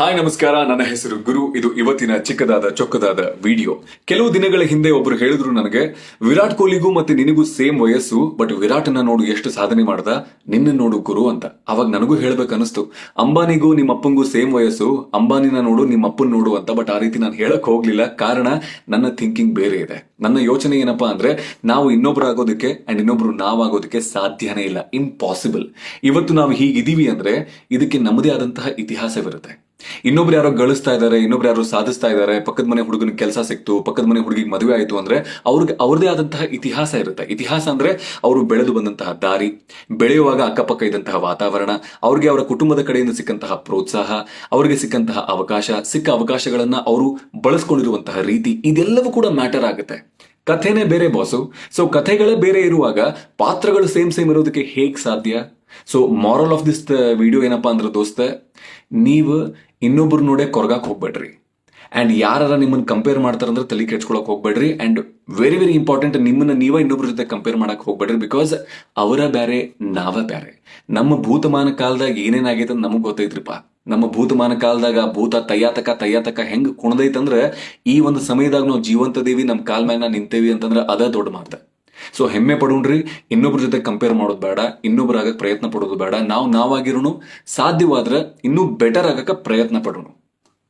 Hi, ನಮಸ್ಕಾರ. ನನ್ನ ಹೆಸರು ಗುರು. ಇದು ಇವತ್ತಿನ ಚಿಕ್ಕದಾದ, ಚೊಕ್ಕದಾದ ವಿಡಿಯೋ. ಕೆಲವು ದಿನಗಳ ಹಿಂದೆ ಒಬ್ರು ಹೇಳಿದ್ರು ನನಗೆ, ವಿರಾಟ್ ಕೊಹ್ಲಿಗೂ ಮತ್ತೆ ನಿನಗೂ ಸೇಮ್ ವಯಸ್ಸು, ಬಟ್ ವಿರಾಟ್ನ ನೋಡು ಎಷ್ಟು ಸಾಧನೆ ಮಾಡ್ದ? ನಿನ್ನ ನೋಡು ಗುರು ಅಂತ. ಅವಾಗ ನನಗೂ ಹೇಳ್ಬೇಕನ್ನಿಸ್ತು. ಅಂಬಾನಿಗೂ ನಿಮ್ಮ ಅಪ್ಪಂಗೂ ಸೇಮ್ ವಯಸ್ಸು, ಅಂಬಾನಿನ ನೋಡು ನಿಮ್ಮ ಅಪ್ಪನ್ ನೋಡು ಅಂತ, ಬಟ್ ಆ ರೀತಿ ನಾನು ಹೇಳಕ್ ಹೋಗ್ಲಿಲ್ಲ. ಕಾರಣ, ನನ್ನ ಥಿಂಕಿಂಗ್ ಬೇರೆ ಇದೆ. ನನ್ನ ಯೋಚನೆ ಏನಪ್ಪಾ ಅಂದ್ರೆ, ನಾವು ಇನ್ನೊಬ್ರು ಆಗೋದಕ್ಕೆ ಅಂಡ್ ಇನ್ನೊಬ್ರು ನಾವಾಗೋದಕ್ಕೆ ಸಾಧ್ಯನೇ ಇಲ್ಲ. ಇಂಪಾಸಿಬಲ್ ಇವತ್ತು ನಾವು ಹೀಗಿದೀವಿ ಅಂದ್ರೆ, ಇದಕ್ಕೆ ನಮ್ಮದೇ ಆದಂತಹ ಇತಿಹಾಸವಿರುತ್ತೆ. ಇನ್ನೊಬ್ರು ಯಾರೋ ಗಳಿಸ್ತಾ ಇದ್ದಾರೆ ಇನ್ನೊಬ್ರು ಯಾರೋ ಸಾಧಿಸ್ತಾ ಇದ್ದಾರೆ ಪಕ್ಕದ ಮನೆ ಹುಡುಗನ ಕೆಲಸ ಸಿಕ್ತು, ಪಕ್ಕದ ಮನೆ ಹುಡುಗಿಗೆ ಮದುವೆ ಆಯ್ತು ಅಂದ್ರೆ ಅವ್ರಿಗೆ, ಅವ್ರದೇ ಆದಂತಹ ಇತಿಹಾಸ ಇರುತ್ತೆ. ಇತಿಹಾಸ ಅಂದ್ರೆ ಅವರು ಬೆಳೆದು ಬಂದಂತಹ ದಾರಿ, ಬೆಳೆಯುವಾಗ ಅಕ್ಕಪಕ್ಕ ಇದ್ದಂತಹ ವಾತಾವರಣ, ಅವ್ರಿಗೆ ಅವರ ಕುಟುಂಬದ ಕಡೆಯಿಂದ ಸಿಕ್ಕಂತಹ ಪ್ರೋತ್ಸಾಹ, ಅವರಿಗೆ ಸಿಕ್ಕಂತಹ ಅವಕಾಶ, ಸಿಕ್ಕ ಅವಕಾಶಗಳನ್ನ ಅವರು ಬಳಸ್ಕೊಂಡಿರುವಂತಹ ರೀತಿ, ಇದೆಲ್ಲವೂ ಕೂಡ ಮ್ಯಾಟರ್ ಆಗುತ್ತೆ. ಕಥೆನೇ ಬೇರೆ ಬಾಸು ಸೊ ಕಥೆಗಳೇ ಬೇರೆ ಇರುವಾಗ ಪಾತ್ರಗಳು ಸೇಮ್ ಸೇಮ್ ಇರೋದಕ್ಕೆ ಹೇಗ್ ಸಾಧ್ಯ? So moral of this video ಏನಪ್ಪಾ ಅಂದ್ರೆ ದೋಸ್ತ, ನೀವು ಇನ್ನೊಬ್ರು ನೋಡೆ ಕೊರಗಾಕ್ ಹೋಗ್ಬೇಡ್ರಿ. ಅಂಡ್ ಯಾರು ನಿಮ್ಮನ್ನು ಕಂಪೇರ್ ಮಾಡ್ತಾರಂದ್ರೆ ತಲೆ ಕೆಡ್ಸ್ಕೊಳಕ್ ಹೋಗ್ಬೇಡ್ರಿ. ಅಂಡ್ ವೆರಿ ವೆರಿ ಇಂಪಾರ್ಟೆಂಟ್ ನಿಮ್ಮನ್ನ ನೀವ ಇನ್ನೊಬ್ರ ಜೊತೆ ಕಂಪೇರ್ ಮಾಡಕ್ ಹೋಗ್ಬೇಡ್ರಿ ಬಿಕಾಸ್ ಅವರ ಬ್ಯಾರೆ, ನಾವ ಬ್ಯಾರೆ. ನಮ್ಮ ಭೂತಮಾನ ಕಾಲದಾಗ ಏನೇನಾಗೈತೆ ಅಂತ ನಮಗೆ ಗೊತ್ತೈತ್ರಿಪ್ಪ ನಮ್ಮ ಭೂತಮಾನ ಕಾಲದಾಗ ಭೂತ ತಯ್ಯಾತಕ ತಯ್ಯಾತಕ ಹೆಂಗ್ ಕುಣದೈತಂದ್ರ ಈ ಒಂದು ಸಮಯದಾಗ ನಾವು ಜೀವಂತದೇವಿ ನಮ್ಮ ಕಾಲ್ ಮ್ಯಾಲ ನಿಂತೇವಿ ಅಂತಂದ್ರ ಅದ ದೊಡ್ಡ ಮಾತ ಸೊ ಹೆಮ್ಮೆ ಪಡೋಣ್ರಿ. ಇನ್ನೊಬ್ರ ಜೊತೆ ಕಂಪೇರ್ ಮಾಡೋದು ಬೇಡ. ಇನ್ನೊಬ್ರು ಆಗಕ್ಕೆ ಪ್ರಯತ್ನ ಪಡೋದು ಬೇಡ. ನಾವು ನಾವಾಗಿರೋನು ಸಾಧ್ಯವಾದ್ರೆ ಇನ್ನೂ ಬೆಟರ್ ಆಗಕ್ಕೆ ಪ್ರಯತ್ನ ಪಡೋಣ.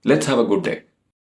Let's have a good day